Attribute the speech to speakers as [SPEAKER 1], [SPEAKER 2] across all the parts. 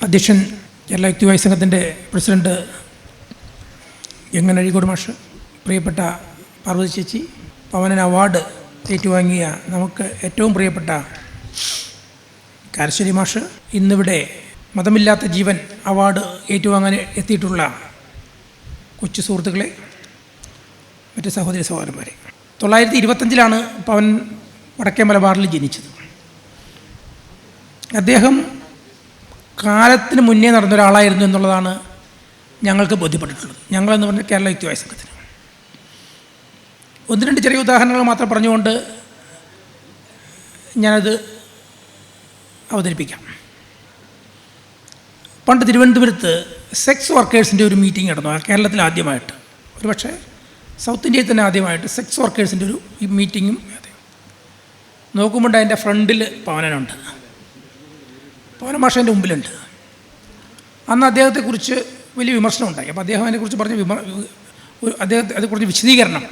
[SPEAKER 1] അധ്യക്ഷൻ കേരള യുക്തിവായ സംഘത്തിന്റെ പ്രസിഡന്റ് എങ്ങനെ അഴീക്കോട് മാഷ് പ്രിയപ്പെട്ട പാർവതി ചേച്ചി പവനൻ അവാർഡ് ഏറ്റുവാങ്ങിയ നമുക്ക് ഏറ്റവും പ്രിയപ്പെട്ട കാരശ്ശേരി മാഷ് ഇന്നിവിടെ മതമില്ലാത്ത ജീവൻ അവാർഡ് ഏറ്റുവാങ്ങാൻ എത്തിയിട്ടുള്ള കൊച്ചു സുഹൃത്തുക്കളെ മറ്റ് സഹോദരി സഹോദരന്മാരെ. തൊള്ളായിരത്തി ഇരുപത്തഞ്ചിലാണ് പവൻ വടക്കേ മലബാറിൽ ജനിച്ചത്. അദ്ദേഹം കാലത്തിന് മുന്നേ നടന്ന ഒരാളായിരുന്നു എന്നുള്ളതാണ് ഞങ്ങൾക്ക് ബോധ്യപ്പെട്ടിട്ടുള്ളത്. ഞങ്ങളെന്ന് പറഞ്ഞാൽ കേരള യുക്തിവായ സംഘത്തിന്. ഒന്ന് രണ്ട് ചെറിയ ഉദാഹരണങ്ങൾ മാത്രം പറഞ്ഞുകൊണ്ട് ഞാനത് അവതരിപ്പിക്കാം. പണ്ട് തിരുവനന്തപുരത്ത് സെക്സ് വർക്കേഴ്സിന്റെ ഒരു മീറ്റിംഗ് നടന്നു. കേരളത്തിൽ ആദ്യമായിട്ട്. ഒരു പക്ഷേ സൗത്ത് ഇന്ത്യയിൽ തന്നെ ആദ്യമായിട്ട് സെക്സ് വർക്കേഴ്സിന്റെ ഒരു മീറ്റിങ്ങും നോക്കുമ്പോൾ അതിന്റെ ഫ്രണ്ടിൽ പവനനുണ്ട്. പവന മാഷന്റെ മുമ്പിലുണ്ട്. അന്ന് അദ്ദേഹത്തെക്കുറിച്ച് വലിയ വിമർശനം ഉണ്ടായി അപ്പോൾ അദ്ദേഹം അതിനെക്കുറിച്ച് പറഞ്ഞ വിമർ അദ്ദേഹത്തെ അതിനെക്കുറിച്ച് വിശദീകരണം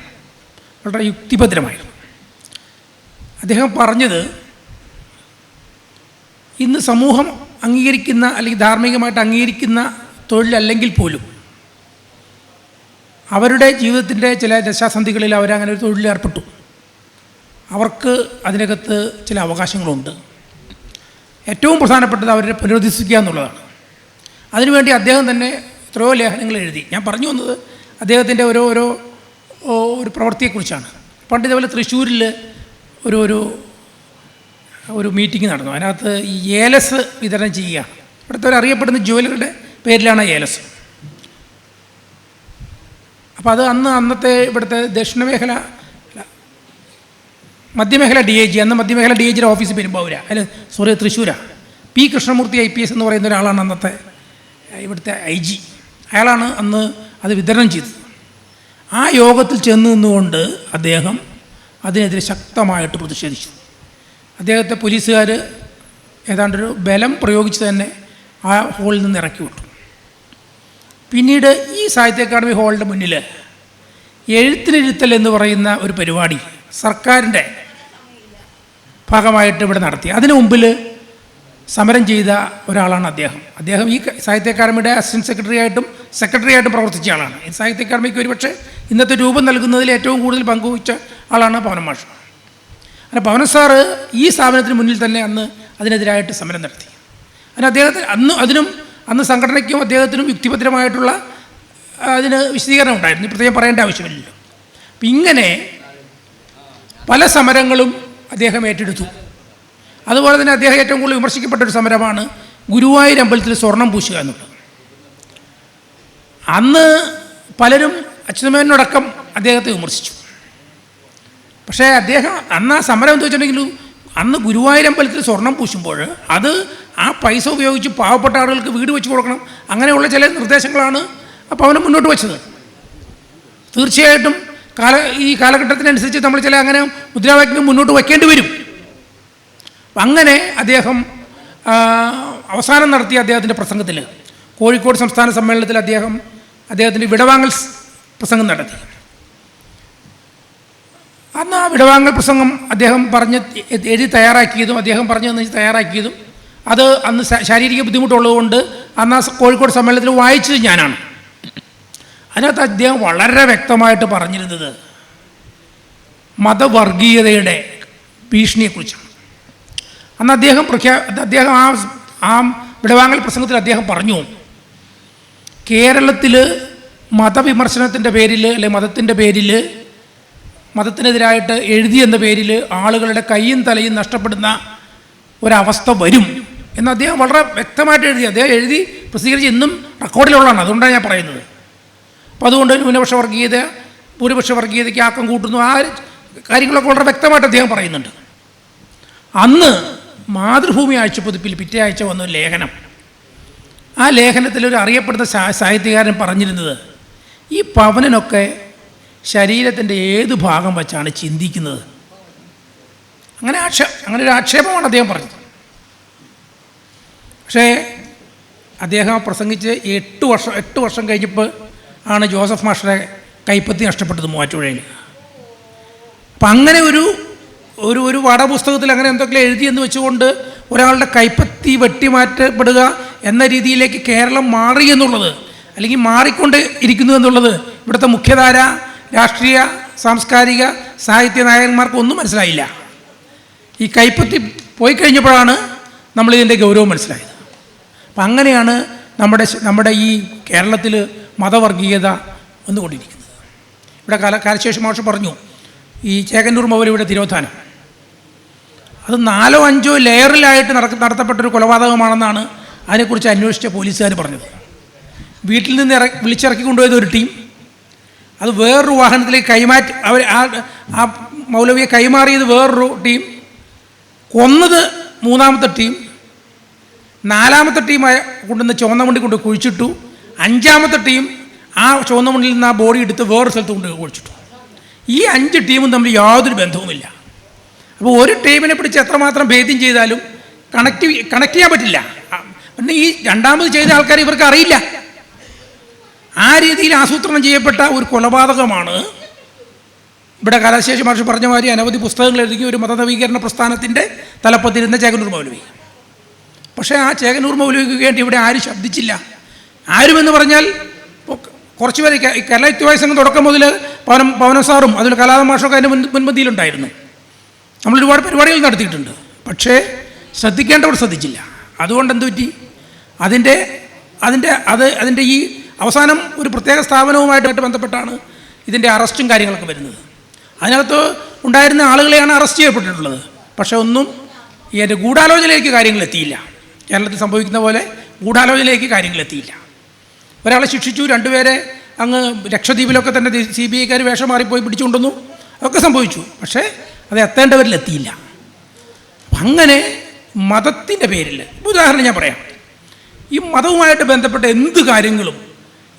[SPEAKER 1] വളരെ യുക്തിഭദ്രമായിരുന്നു. അദ്ദേഹം പറഞ്ഞത് ഇന്ന് സമൂഹം അംഗീകരിക്കുന്ന അല്ലെങ്കിൽ ധാർമ്മികമായിട്ട് അംഗീകരിക്കുന്ന തൊഴിലല്ലെങ്കിൽ പോലും അവരുടെ ജീവിതത്തിന്റെ ചില ദശാസന്ധികളിൽ അവരങ്ങനെ ഒരു തൊഴിലിൽ ഏർപ്പെട്ടു. അവർക്ക് അതിനകത്ത് ചില അവകാശങ്ങളുണ്ട്. ഏറ്റവും പ്രധാനപ്പെട്ടത് അവരെ പുനരുദ്ധിക്കുക എന്നുള്ളതാണ്. അതിനുവേണ്ടി അദ്ദേഹം തന്നെ എത്രയോ ലേഖനങ്ങൾ എഴുതി. ഞാൻ പറഞ്ഞു വന്നത് അദ്ദേഹത്തിന്റെ ഓരോ ഓരോ ഒരു പ്രവൃത്തിയെക്കുറിച്ചാണ്. പണ്ട് ഇതേപോലെ തൃശ്ശൂരിൽ ഒരു ഒരു ഒരു മീറ്റിംഗ് നടന്നു. അതിനകത്ത് ഈ ഏലസ് വിതരണം ചെയ്യുക. ഇവിടുത്തെ ഒരു അറിയപ്പെടുന്ന ജ്വല്ലറിയുടെ പേരിലാണ് ഏലസ്. അപ്പോൾ അത് അന്ന് അന്നത്തെ ഇവിടുത്തെ ദക്ഷിണമേഖല മധ്യമേഖല ഡി ഐ ജി. അന്ന് മധ്യമേഖല ഡി ഐ ജിയുടെ ഓഫീസ് പെരുമ്പാവൂര അല്ല sorry തൃശ്ശൂരാ. P Krishnamurthy I P S എന്ന് പറയുന്ന ഒരാളാണ് അന്നത്തെ ഇവിടുത്തെ ഐ ജി. അയാളാണ് അന്ന് അത് വിതരണം ചെയ്തത്. ആ യോഗത്തിൽ ചെന്ന് നിന്നുകൊണ്ട് അദ്ദേഹം അതിനെതിരെ ശക്തമായിട്ട് പ്രതിഷേധിച്ചു. അദ്ദേഹത്തെ പോലീസുകാർ ഏതാണ്ടൊരു ബലം പ്രയോഗിച്ച് തന്നെ ആ ഹോളിൽ നിന്ന് ഇറക്കി വിട്ടു. പിന്നീട് ഈ സാഹിത്യ അക്കാദമി ഹോളിന്റെ മുന്നിൽ എഴുത്തിനിരുത്തൽ എന്ന് പറയുന്ന ഒരു പരിപാടി സർക്കാരിന്റെ ഭാഗമായിട്ട് ഇവിടെ നടത്തി. അതിനു മുമ്പിൽ സമരം ചെയ്ത ഒരാളാണ് അദ്ദേഹം. അദ്ദേഹം ഈ സാഹിത്യ അക്കാദമിയുടെ അസിസ്റ്റന്റ് സെക്രട്ടറി ആയിട്ടും സെക്രട്ടറി ആയിട്ടും പ്രവർത്തിച്ച ആളാണ്. ഈ സാഹിത്യ അക്കാദമിക്ക് ഒരുപക്ഷെ ഇന്നത്തെ രൂപം നൽകുന്നതിൽ ഏറ്റവും കൂടുതൽ പങ്കുവച്ച ആളാണ് പവനം മാഷ്. അങ്ങനെ പവന സാറ് ഈ സ്ഥാപനത്തിന് മുന്നിൽ തന്നെ അന്ന് അതിനെതിരായിട്ട് സമരം നടത്തി. അതിന് അദ്ദേഹത്തിന് അന്ന് അതിനും അന്ന് സംഘടനയ്ക്കും അദ്ദേഹത്തിനും യുക്തിഭദ്രമായിട്ടുള്ള അതിന് വിശദീകരണം ഉണ്ടായിരുന്നു. പ്രത്യേകം പറയേണ്ട ആവശ്യമില്ലല്ലോ. അപ്പം ഇങ്ങനെ പല സമരങ്ങളും അദ്ദേഹം ഏറ്റെടുത്തു. അതുപോലെ തന്നെ അദ്ദേഹം ഏറ്റവും കൂടുതൽ വിമർശിക്കപ്പെട്ട ഒരു സമരമാണ് ഗുരുവായൂർ അമ്പലത്തിൽ സ്വർണം പൂശുക എന്നുള്ളത്. അന്ന് പലരും അച്യുതമേനോടക്കം അദ്ദേഹത്തെ വിമർശിച്ചു. പക്ഷേ അദ്ദേഹം അന്ന് ആ സമരം എന്ന് വെച്ചിട്ടുണ്ടെങ്കിൽ അന്ന് ഗുരുവായൂർ അമ്പലത്തിൽ സ്വർണം പൂശുമ്പോൾ അത് ആ പൈസ ഉപയോഗിച്ച് പാവപ്പെട്ട ആളുകൾക്ക് വീട് വെച്ച് കൊടുക്കണം അങ്ങനെയുള്ള ചില നിർദ്ദേശങ്ങളാണ് അപ്പോൾ അവനെ മുന്നോട്ട് വെച്ചത്. തീർച്ചയായിട്ടും കാല ഈ കാലഘട്ടത്തിനനുസരിച്ച് നമ്മൾ ചില അങ്ങനെ മുദ്രാവാക്യം മുന്നോട്ട് വയ്ക്കേണ്ടി വരും. അങ്ങനെ അദ്ദേഹം അവസാനം നടത്തിയ അദ്ദേഹത്തിന്റെ പ്രസംഗത്തിൽ കോഴിക്കോട് സംസ്ഥാന സമ്മേളനത്തിൽ അദ്ദേഹം അദ്ദേഹത്തിന്റെ വിടവാങ്ങൽ പ്രസംഗം നടത്തി. അന്ന് ആ വിടവാങ്ങൽ പ്രസംഗം അദ്ദേഹം പറഞ്ഞ് എഴുതി തയ്യാറാക്കിയതും അദ്ദേഹം പറഞ്ഞു തന്നു തയ്യാറാക്കിയതും അത് അന്ന് ശാരീരിക ബുദ്ധിമുട്ടുള്ളതുകൊണ്ട് അന്ന് ആ കോഴിക്കോട് സമ്മേളനത്തിൽ വായിച്ചത് ഞാനാണ്. അതിനകത്ത് അദ്ദേഹം വളരെ വ്യക്തമായിട്ട് പറഞ്ഞിരുന്നത് മതവർഗീയതയുടെ ഭീഷണിയെക്കുറിച്ചാണ്. അന്ന് അദ്ദേഹം പ്രഖ്യാ അദ്ദേഹം ആ ആ വിടവാങ്ങൽ പ്രസംഗത്തിൽ അദ്ദേഹം പറഞ്ഞു കേരളത്തിൽ മതവിമർശനത്തിന്റെ പേരിൽ അല്ലെ മതത്തിന്റെ പേരിൽ മതത്തിനെതിരായിട്ട് എഴുതി എന്ന പേരിൽ ആളുകളുടെ കൈയും തലയും നഷ്ടപ്പെടുന്ന ഒരവസ്ഥ വരും എന്ന് അദ്ദേഹം വളരെ വ്യക്തമായിട്ട് എഴുതി. അദ്ദേഹം എഴുതി പ്രസിദ്ധീകരിച്ച് ഇന്നും റെക്കോർഡിലുള്ളതാണ് അതുകൊണ്ടാണ് ഞാൻ പറയുന്നത്. അപ്പോൾ അതുകൊണ്ട് ന്യൂനപക്ഷ വർഗീയത ഭൂരിപക്ഷ വർഗീയതയ്ക്ക് ആക്കം കൂട്ടുന്നു. ആ കാര്യങ്ങളൊക്കെ വളരെ വ്യക്തമായിട്ട് അദ്ദേഹം പറയുന്നുണ്ട്. അന്ന് മാതൃഭൂമി ആഴ്ചപ്പതിപ്പിൽ പിറ്റേ ആഴ്ച വന്ന ലേഖനം. ആ ലേഖനത്തിൽ ഒരു അറിയപ്പെടുന്ന സാഹിത്യകാരൻ പറഞ്ഞിരുന്നത് ഈ പവനനൊക്കെ ശരീരത്തിന്റെ ഏത് ഭാഗം വച്ചാണ് ചിന്തിക്കുന്നത്? അങ്ങനെ ആക്ഷേ അങ്ങനെ ഒരു ആക്ഷേപമാണ് അദ്ദേഹം പറഞ്ഞത്. പക്ഷേ അദ്ദേഹം പ്രസംഗിച്ച് എട്ട് വർഷം എട്ട് വർഷം കഴിഞ്ഞപ്പോൾ ആണ് ജോസഫ് മാഷറെ കൈപ്പത്തി നഷ്ടപ്പെട്ടത് മൂവാറ്റുപുഴയിൽ അപ്പം അങ്ങനെ ഒരു ഒരു ഒരു പാഠപുസ്തകത്തിൽ അങ്ങനെ എന്തൊക്കെ എഴുതിയെന്ന് വെച്ചുകൊണ്ട് ഒരാളുടെ കൈപ്പത്തി വെട്ടിമാറ്റപ്പെടുക എന്ന രീതിയിലേക്ക് കേരളം മാറി എന്നുള്ളത് അല്ലെങ്കിൽ മാറിക്കൊണ്ട് ഇരിക്കുന്നു എന്നുള്ളത് ഇവിടുത്തെ മുഖ്യധാര രാഷ്ട്രീയ സാംസ്കാരിക സാഹിത്യ നായകന്മാർക്കൊന്നും മനസ്സിലായില്ല. ഈ കൈപ്പത്തി പോയി കഴിഞ്ഞപ്പോഴാണ് നമ്മളിതിന്റെ ഗൗരവം മനസ്സിലായത്. അപ്പം അങ്ങനെയാണ് നമ്മുടെ നമ്മുടെ ഈ കേരളത്തിൽ മതവർഗീയത വന്നുകൊണ്ടിരിക്കുന്നത്. ഇവിടെ കാല കാലശേഷം മാഷ് പറഞ്ഞു ഈ ചേകന്നൂർ മൗലവിയുടെ തിരോധാനം. അത് നാലോ അഞ്ചോ ലെയറിലായിട്ട് നടക്ക നടത്തപ്പെട്ടൊരു കൊലപാതകമാണെന്നാണ് അതിനെക്കുറിച്ച് അന്വേഷിച്ച പോലീസുകാർ പറഞ്ഞത്. വീട്ടിൽ നിന്ന് ഇറ വിളിച്ചിറക്കി കൊണ്ടുപോയത് ഒരു ടീം. അത് വേറൊരു വാഹനത്തിലേക്ക് കൈമാറ്റി അവർ ആ ആ മൗലവിയെ കൈമാറിയത് വേറൊരു ടീം. കൊന്നത് മൂന്നാമത്തെ ടീം. നാലാമത്തെ ടീമായ കൊണ്ടുവന്ന് ചുവന്ന വണ്ടി കൊണ്ട് കുഴിച്ചിട്ടു. അഞ്ചാമത്തെ ടീം ആ ചുവന്ന മണ്ണിൽ നിന്ന് ആ ബോഡി എടുത്ത് വേറൊരു സ്ഥലത്ത് കൊണ്ട് ഒഴിച്ചിട്ടു. ഈ അഞ്ച് ടീമും തമ്മിൽ യാതൊരു ബന്ധവുമില്ല. അപ്പോൾ ഒരു ടീമിനെ പിടിച്ച് എത്രമാത്രം ഭേദ്യം ചെയ്താലും കണക്ട് കണക്ട് ചെയ്യാൻ പറ്റില്ല. പിന്നെ ഈ രണ്ടാമത് ചെയ്ത ആൾക്കാർ ഇവർക്ക് അറിയില്ല. ആ രീതിയിൽ ആസൂത്രണം ചെയ്യപ്പെട്ട ഒരു കൊലപാതകമാണ് ഇവിടെ കലാശേഷി മഹർഷി പറഞ്ഞ മാതിരി അനവധി പുസ്തകങ്ങൾ എഴുതി ഒരു മതനവീകരണ പ്രസ്ഥാനത്തിന്റെ തലപ്പത്തിരുന്ന ചേകനൂർ മൗലവി. പക്ഷേ ആ ചേകനൂർ മൗലവിക്ക് വേണ്ടി ഇവിടെ ആരും ശബ്ദിച്ചില്ല. ആരുമെന്ന് പറഞ്ഞാൽ കുറച്ച് പേര് കേരള യുക്തിവായ സംഘം തുടക്കം മുതൽ പവനം പവന സാറും അതിൽ കലാതമാഷൊക്കെ അതിന്റെ മുൻ മുൻപന്തിയിലുണ്ടായിരുന്നു. നമ്മൾ ഒരുപാട് പരിപാടികൾ നടത്തിയിട്ടുണ്ട്. പക്ഷേ ശ്രദ്ധിക്കേണ്ടവർ ശ്രദ്ധിച്ചില്ല. അതുകൊണ്ട് എന്ത് പറ്റി? അതിന്റെ അതിന്റെ അത് അതിന്റെ ഈ അവസാനം ഒരു പ്രത്യേക സ്ഥാപനവുമായിട്ട് ബന്ധപ്പെട്ടാണ് ഇതിന്റെ അറസ്റ്റും കാര്യങ്ങളൊക്കെ വരുന്നത്. അതിനകത്ത് ഉണ്ടായിരുന്ന ആളുകളെയാണ് അറസ്റ്റ് ചെയ്യപ്പെട്ടിട്ടുള്ളത്. പക്ഷേ ഒന്നും ഈ എന്റെ ഗൂഢാലോചനയിലേക്ക് കാര്യങ്ങൾ എത്തിയില്ല. കേരളത്തിൽ സംഭവിക്കുന്ന പോലെ ഗൂഢാലോചനയിലേക്ക് കാര്യങ്ങൾ എത്തിയില്ല. ഒരാളെ ശിക്ഷിച്ചു രണ്ടുപേരെ അങ്ങ് ലക്ഷദ്വീപിലൊക്കെ തന്നെ സി ബി ഐക്കാർ വേഷം മാറിപ്പോയി പിടിച്ചുകൊണ്ടുവന്നു. അതൊക്കെ സംഭവിച്ചു. പക്ഷേ അത് എത്തേണ്ടവരിൽ എത്തിയില്ല അങ്ങനെ മതത്തിന്റെ പേരിൽ ഉദാഹരണം ഞാൻ പറയാം. ഈ മതവുമായിട്ട് ബന്ധപ്പെട്ട എന്ത് കാര്യങ്ങളും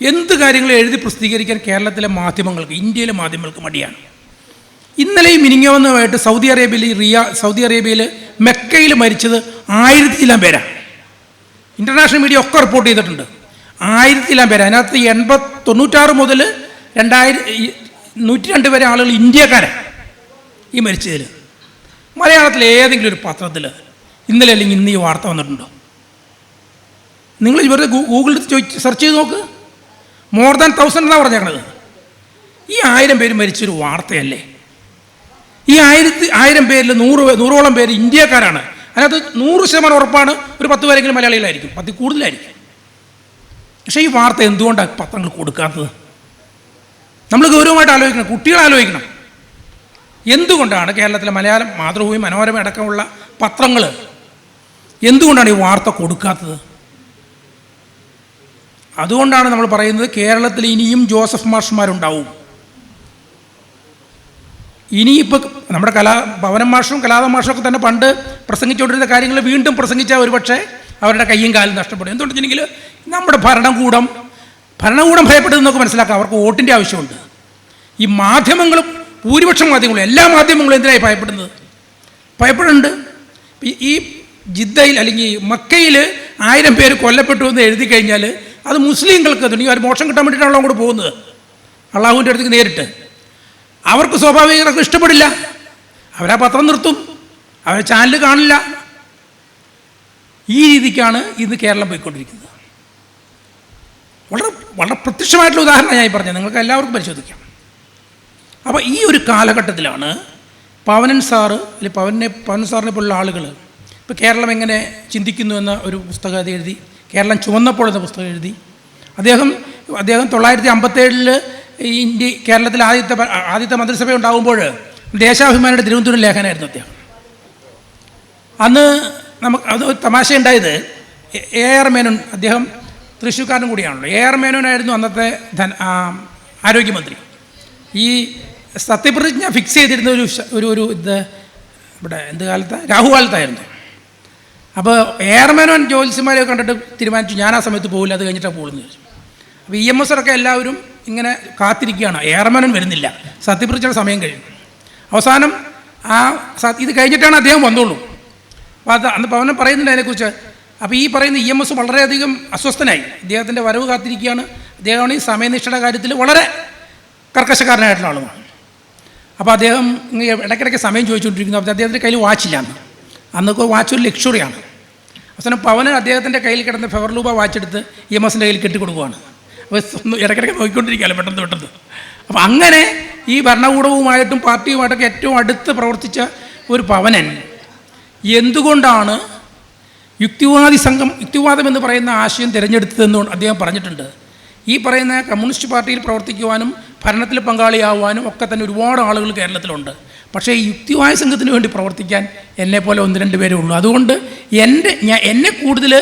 [SPEAKER 1] എന്ത് കാര്യങ്ങളും എഴുതി പ്രസിദ്ധീകരിക്കാൻ കേരളത്തിലെ മാധ്യമങ്ങൾക്ക് ഇന്ത്യയിലെ മാധ്യമങ്ങൾക്ക് മടിയാണ്. ഇന്നലെയും മിനിങ്ങവന്നുമായിട്ട് സൗദി അറേബ്യയിൽ റിയ സൗദി അറേബ്യയിൽ മെക്കയിൽ മരിച്ചത് ആയിരത്തിലാം പേരാണ്. ഇന്റർനാഷണൽ മീഡിയ ഒക്കെ റിപ്പോർട്ട് ചെയ്തിട്ടുണ്ട്. ആയിരത്തിലാം പേര്. അതിനകത്ത് എൺപത് തൊണ്ണൂറ്റാറ് മുതൽ രണ്ടായിരം നൂറ്റി രണ്ട് വരെ ആളുകൾ ഇന്ത്യക്കാരെ ഈ മരിച്ചതിൽ മലയാളത്തിലെ ഏതെങ്കിലും ഒരു പത്രത്തിൽ ഇന്നലെ അല്ലെങ്കിൽ ഇന്ന് ഈ വാർത്ത വന്നിട്ടുണ്ടോ? നിങ്ങൾ ഇവരുടെ ഗൂഗിളിൽ ചോദിച്ച് സെർച്ച് ചെയ്ത് നോക്ക്. മോർ ദാൻ തൗസൻഡ് എന്നാണ് പറഞ്ഞേക്കണത്. ഈ ആയിരം പേര് മരിച്ചൊരു വാർത്തയല്ലേ? ഈ ആയിരത്തി ആയിരം പേരിൽ നൂറ് നൂറോളം പേര് ഇന്ത്യക്കാരാണ്. അതിനകത്ത് നൂറ് ശതമാനം ഉറപ്പാണ് ഒരു പത്ത് പേരെങ്കിലും മലയാളികളായിരിക്കും. പത്തിൽ കൂടുതലായിരിക്കും. പക്ഷേ ഈ വാർത്ത എന്തുകൊണ്ടാണ് പത്രങ്ങൾ കൊടുക്കാത്തത്? നമ്മൾ ഗൗരവമായിട്ട് ആലോചിക്കണം കുട്ടികൾ ആലോചിക്കണം. എന്തുകൊണ്ടാണ് കേരളത്തിലെ മലയാളം മാതൃഭൂമി മനോരമ അടക്കമുള്ള പത്രങ്ങൾ എന്തുകൊണ്ടാണ് ഈ വാർത്ത കൊടുക്കാത്തത്? അതുകൊണ്ടാണ് നമ്മൾ പറയുന്നത് കേരളത്തിൽ ഇനിയും ജോസഫ് മാഷ്മാരുണ്ടാവും ഇനിയിപ്പോൾ നമ്മുടെ കലാ ഭവനം മാഷും കലാത മാഷും ഒക്കെ തന്നെ പണ്ട് പ്രസംഗിച്ചുകൊണ്ടിരുന്ന കാര്യങ്ങൾ വീണ്ടും പ്രസംഗിച്ചാൽ ഒരുപക്ഷെ അവരുടെ കയ്യും കാലും നഷ്ടപ്പെടും. എന്തുകൊണ്ടെങ്കിൽ നമ്മുടെ ഭരണകൂടം ഭരണകൂടം ഭയപ്പെടുന്നതൊക്കെ മനസ്സിലാക്കാം. അവർക്ക് വോട്ടിന്റെ ആവശ്യമുണ്ട്. ഈ മാധ്യമങ്ങളും ഭൂരിപക്ഷം മാധ്യമങ്ങളും എല്ലാ മാധ്യമങ്ങളും എന്തിനായി ഭയപ്പെടുന്നത്? ഭയപ്പെടുന്നുണ്ട്. ഈ- ജിദ്ദയിൽ അല്ലെങ്കിൽ മക്കയിൽ ആയിരം പേര് കൊല്ലപ്പെട്ടു എന്ന് എഴുതി കഴിഞ്ഞാൽ അത് മുസ്ലിങ്ങൾക്ക് തുടങ്ങി അവർ മോശം കിട്ടാൻ വേണ്ടിയിട്ടാണല്ലോ അങ്ങോട്ട് പോകുന്നത്. അള്ളാഹുവിന്റെ അടുത്തേക്ക് നേരിട്ട്. അവർക്ക് സ്വാഭാവികർക്ക് ഇഷ്ടപ്പെടില്ല. അവരാ പത്രം നിർത്തും. അവരെ ചാനൽ കാണില്ല. ഈ രീതിക്കാണ് ഇന്ന് കേരളം പോയിക്കൊണ്ടിരിക്കുന്നത്. വളരെ വളരെ പ്രത്യക്ഷമായിട്ടുള്ള ഉദാഹരണം ഞാൻ പറഞ്ഞത്. നിങ്ങൾക്ക് എല്ലാവർക്കും പരിശോധിക്കാം. അപ്പോൾ ഈ ഒരു കാലഘട്ടത്തിലാണ് പവനൻ സാറ് അല്ലെങ്കിൽ പവനെ പവൻ സാറിനെ പോലുള്ള ആളുകൾ ഇപ്പോൾ കേരളം എങ്ങനെ ചിന്തിക്കുന്നു എന്ന ഒരു പുസ്തകം അത് എഴുതി കേരളം ചുവന്നപ്പോൾ എന്ന പുസ്തകം എഴുതി. അദ്ദേഹം അദ്ദേഹം തൊള്ളായിരത്തി അമ്പത്തേഴിൽ ഇന്ത്യ കേരളത്തിലെ ആദ്യത്തെ ആദ്യത്തെ മന്ത്രിസഭ ഉണ്ടാകുമ്പോൾ ദേശാഭിമാനിയുടെ തിരുവനന്തപുരം ലേഖനമായിരുന്നു അദ്ദേഹം. അന്ന് നമുക്ക് അത് തമാശ ഉണ്ടായത് എ എ ആർ മേനോൻ അദ്ദേഹം തൃശ്ശൂർക്കാരനും കൂടിയാണല്ലോ. എ ആർ മേനോനായിരുന്നു അന്നത്തെ ധന ആരോഗ്യമന്ത്രി. ഈ സത്യപ്രതിജ്ഞ ഫിക്സ് ചെയ്തിരുന്ന ഒരു ഒരു ഒരു ഇത് ഇവിടെ എന്ത് കാലത്ത്? രാഹു കാലത്തായിരുന്നു. അപ്പോൾ എ ആർ ജ്യോത്സ്യന്മാരെ കണ്ടിട്ട് തീരുമാനിച്ചു ഞാൻ ആ സമയത്ത് പോകില്ല അത് കഴിഞ്ഞിട്ടാണ് പോകുന്നത് ചോദിച്ചു അപ്പോൾ ഇ എം എസ് ഒക്കെ എല്ലാവരും ഇങ്ങനെ കാത്തിരിക്കുകയാണ്. എ ആർ മേനോൻ വരുന്നില്ല. സത്യപ്രതിജ്ഞയുടെ സമയം കഴിഞ്ഞു. അവസാനം ആ ഇത് കഴിഞ്ഞിട്ടാണ് അദ്ദേഹം വന്നോളൂ. അപ്പോൾ അത് അന്ന് പവനം പറയുന്നുണ്ട് അതിനെക്കുറിച്ച്. അപ്പോൾ ഈ പറയുന്ന ഇ എം എസ് വളരെയധികം അസ്വസ്ഥനായി. അദ്ദേഹത്തിന്റെ വരവ് കാത്തിരിക്കുകയാണ്. അദ്ദേഹമാണ് ഈ സമയനിഷ്ഠയുടെ കാര്യത്തിൽ വളരെ കർക്കശക്കാരനായിട്ടുള്ള ആളുമാണ്. അപ്പോൾ അദ്ദേഹം ഇടയ്ക്കിടയ്ക്ക് സമയം ചോദിച്ചുകൊണ്ടിരിക്കുന്നു. അപ്പോൾ അദ്ദേഹത്തിന്റെ കയ്യിൽ വാച്ചില്ല അന്ന്. അന്നൊക്കെ വാച്ച് ഒരു ലക്ഷറിയാണ് അവസാനം പവന് അദ്ദേഹത്തിന്റെ കയ്യിൽ കിടന്ന ഫെവർ വാച്ച് എടുത്ത് ഇ എം എസിന്റെ കയ്യിൽ കെട്ടിക്കൊടുക്കുകയാണ് അപ്പോൾ ഒന്ന് ഇടയ്ക്കിടയ്ക്ക് നോക്കിക്കൊണ്ടിരിക്കുകയല്ലോ പെട്ടെന്ന് പെട്ടെന്ന്. അപ്പോൾ അങ്ങനെ ഈ ഭരണകൂടവുമായിട്ടും പാർട്ടിയുമായിട്ടൊക്കെ ഏറ്റവും അടുത്ത് പ്രവർത്തിച്ച ഒരു പവനൻ എന്തുകൊണ്ടാണ് യുക്തിവാദി സംഘം യുക്തിവാദം എന്ന് പറയുന്ന ആശയം തിരഞ്ഞെടുത്തതെന്ന് അദ്ദേഹം പറഞ്ഞിട്ടുണ്ട്. ഈ പറയുന്ന കമ്മ്യൂണിസ്റ്റ് പാർട്ടിയിൽ പ്രവർത്തിക്കുവാനും ഭരണത്തിൽ പങ്കാളിയാവാനും ഒക്കെ തന്നെ ഒരുപാട് ആളുകൾ കേരളത്തിലുണ്ട്. പക്ഷേ ഈ യുക്തിവാദ സംഘത്തിന് വേണ്ടി പ്രവർത്തിക്കാൻ എന്നെ പോലെ ഒന്ന് രണ്ട് പേരേ ഉള്ളൂ. അതുകൊണ്ട് എന്റെ ഞാൻ എന്നെ കൂടുതൽ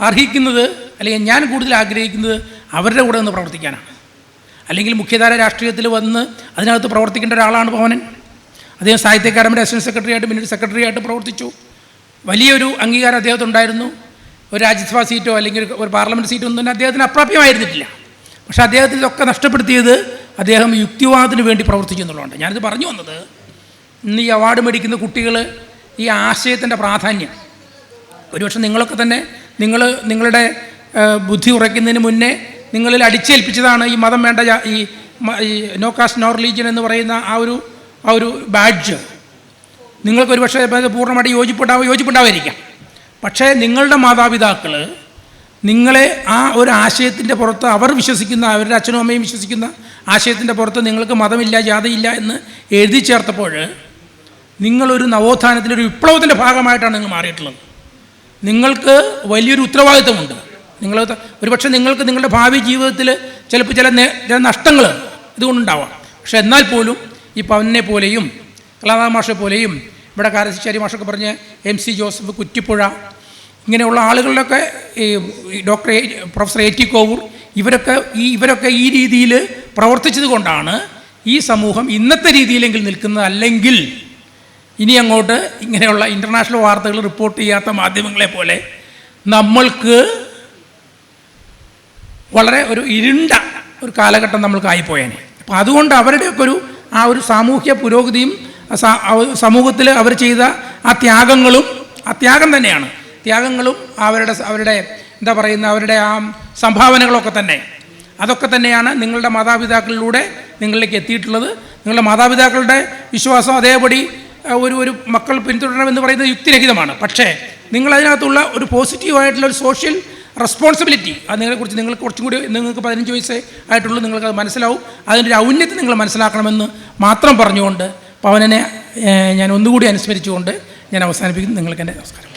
[SPEAKER 1] അർഹിക്കുന്നത് അല്ലെങ്കിൽ ഞാൻ കൂടുതൽ ആഗ്രഹിക്കുന്നത് അവരുടെ കൂടെ ഒന്ന് പ്രവർത്തിക്കാനാണ്. അല്ലെങ്കിൽ മുഖ്യധാര രാഷ്ട്രീയത്തിൽ വന്ന് അതിനകത്ത് പ്രവർത്തിക്കേണ്ട ഒരാളാണ് പവനൻ അദ്ദേഹം സാഹിത്യ അക്കാദമിയുടെ അസിസ്റ്റന്റ് സെക്രട്ടറി പിന്നീട് സെക്രട്ടറി ആയിട്ട് പ്രവർത്തിച്ചു. വലിയൊരു അംഗീകാരം അദ്ദേഹത്തിനുണ്ടായിരുന്നു ഒരു രാജ്യസഭാ സീറ്റോ അല്ലെങ്കിൽ ഒരു- പാർലമെന്റ് സീറ്റോ ഒന്നും തന്നെ അദ്ദേഹത്തിന് അപ്രാപ്യമായിരുന്നിട്ടില്ല. പക്ഷേ അദ്ദേഹത്തിന് ഇതൊക്കെ നഷ്ടപ്പെടുത്തിയത് അദ്ദേഹം യുക്തിവാദത്തിന് വേണ്ടി പ്രവർത്തിച്ചു എന്നുള്ളതുകൊണ്ട്. ഞാനിത് പറഞ്ഞു വന്നത് ഇന്ന് ഈ അവാർഡ് മേടിക്കുന്ന കുട്ടികൾ ഈ ആശയത്തിന്റെ പ്രാധാന്യം. ഒരുപക്ഷെ നിങ്ങളൊക്കെ തന്നെ നിങ്ങൾ നിങ്ങളുടെ ബുദ്ധി ഉറയ്ക്കുന്നതിന് മുന്നേ നിങ്ങളിൽ അടിച്ചേൽപ്പിച്ചതാണ് ഈ മതം വേണ്ട ഈ നോ കാസ്റ്റ് നോ റിലീജിയൻ എന്ന് പറയുന്ന ആ ഒരു ആ ഒരു ബാഡ്ജ് നിങ്ങൾക്ക് ഒരു പക്ഷേ പൂർണമായിട്ട് യോജിപ്പുണ്ടാവും യോജിപ്പുണ്ടാവായിരിക്കാം പക്ഷേ നിങ്ങളുടെ മാതാപിതാക്കൾ നിങ്ങളെ ആ ഒരു ആശയത്തിന്റെ പുറത്ത് അവർ വിശ്വസിക്കുന്ന അവരുടെ അച്ഛനും അമ്മയും വിശ്വസിക്കുന്ന ആശയത്തിന്റെ പുറത്ത് നിങ്ങൾക്ക് മതമില്ല ജാതിയില്ല എന്ന് എഴുതി ചേർത്തപ്പോൾ നിങ്ങളൊരു നവോത്ഥാനത്തിന്റെ ഒരു വിപ്ലവത്തിന്റെ ഭാഗമായിട്ടാണ് നിങ്ങൾ മാറിയിട്ടുള്ളത്. നിങ്ങൾക്ക് വലിയൊരു ഉത്തരവാദിത്തമുണ്ട് നിങ്ങൾ ഒരുപക്ഷെ നിങ്ങൾക്ക് നിങ്ങളുടെ ഭാവി ജീവിതത്തിൽ ചിലപ്പോൾ ചില ചില നഷ്ടങ്ങൾ ഇതുകൊണ്ടുണ്ടാവാം. പക്ഷെ എന്നാൽ പോലും ഈ പവനെ പോലെയും കലാനാഥ മാഷെ പോലെയും ഇവിടെ കാരശ്ശേരി മാഷൊക്കെ പറഞ്ഞ് എം സി ജോസഫ് കുറ്റിപ്പുഴ ഇങ്ങനെയുള്ള ആളുകളിലൊക്കെ ഈ doctor professor A T Kovoor ഇവരൊക്കെ ഈ ഇവരൊക്കെ ഈ രീതിയിൽ പ്രവർത്തിച്ചത് കൊണ്ടാണ് ഈ സമൂഹം ഇന്നത്തെ രീതിയിലെങ്കിൽ നിൽക്കുന്നത് അല്ലെങ്കിൽ ഇനി അങ്ങോട്ട് ഇങ്ങനെയുള്ള ഇന്റർനാഷണൽ വാർത്തകൾ റിപ്പോർട്ട് ചെയ്യാത്ത മാധ്യമങ്ങളെ പോലെ നമ്മൾക്ക് വളരെ ഒരു ഇരുണ്ട ഒരു കാലഘട്ടം നമ്മൾക്ക് ആയിപ്പോയേനെ. അപ്പം അതുകൊണ്ട് അവരുടെയൊക്കെ ഒരു ആ ഒരു സാമൂഹ്യ പുരോഗതിയും സമൂഹത്തിൽ അവർ ചെയ്ത ആ ത്യാഗങ്ങളും ആ ത്യാഗം തന്നെയാണ്. ത്യാഗങ്ങളും അവരുടെ അവരുടെ എന്താ പറയുന്ന അവരുടെ ആ സംഭാവനകളൊക്കെ തന്നെ. അതൊക്കെ തന്നെയാണ് നിങ്ങളുടെ മാതാപിതാക്കളിലൂടെ നിങ്ങളിലേക്ക് എത്തിയിട്ടുള്ളത്. നിങ്ങളുടെ മാതാപിതാക്കളുടെ വിശ്വാസം അതേപടി ഒരു ഒരു മക്കൾ പിന്തുടരണമെന്ന് പറയുന്നത് യുക്തിരഹിതമാണ്. പക്ഷേ നിങ്ങളതിനകത്തുള്ള ഒരു പോസിറ്റീവായിട്ടുള്ള ഒരു സോഷ്യൽ റെസ്പോൺസിബിലിറ്റി അത് നിങ്ങളെക്കുറിച്ച് നിങ്ങൾ കുറച്ചും കൂടി നിങ്ങൾക്ക് പതിനഞ്ച് വയസ്സേ ആയിട്ടുള്ളൂ നിങ്ങൾക്ക് അത് മനസ്സിലാവും. അതിന്റെ ഒരു ഔന്നത്യം നിങ്ങൾ മനസ്സിലാക്കണമെന്ന് മാത്രം പറഞ്ഞുകൊണ്ട് പവനനെ ഞാൻ ഒന്നുകൂടി അനുസ്മരിച്ചുകൊണ്ട് ഞാൻ അവസാനിപ്പിക്കുന്നു. നിങ്ങൾക്ക് എന്റെ നമസ്കാരം.